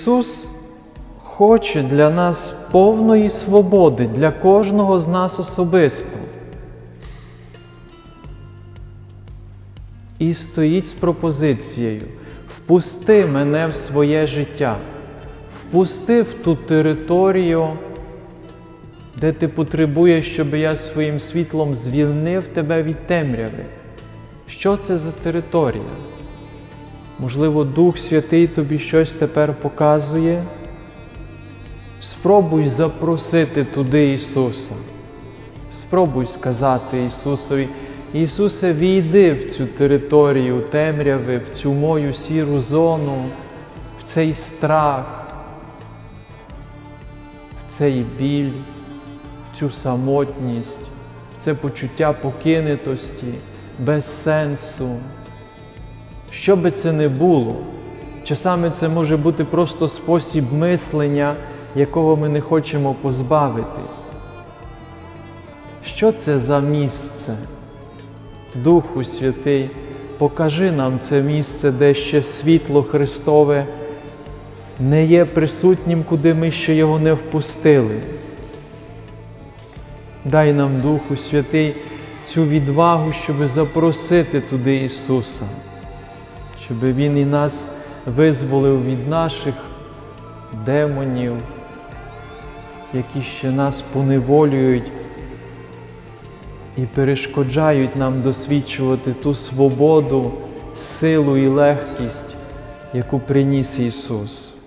Ісус хоче для нас повної свободи, для кожного з нас особисто. І стоїть з пропозицією: впусти мене в своє життя, впусти в ту територію, де ти потребуєш, щоб я своїм світлом звільнив тебе від темряви. Що це за територія? Можливо, Дух Святий тобі щось тепер показує. Спробуй запросити туди Ісуса. Спробуй сказати Ісусові, Ісусе, війди в цю територію темряви, в цю мою сіру зону, в цей страх, в цей біль, в цю самотність, в це почуття покинутості, без сенсу. Що би це не було, часами це може бути просто спосіб мислення, якого ми не хочемо позбавитись. Що це за місце? Духу Святий, покажи нам це місце, де ще світло Христове не є присутнім, куди ми ще його не впустили. Дай нам, Духу Святий, цю відвагу, щоб запросити туди Ісуса, щоб Він і нас визволив від наших демонів, які ще нас поневолюють і перешкоджають нам досвідчувати ту свободу, силу і легкість, яку приніс Ісус.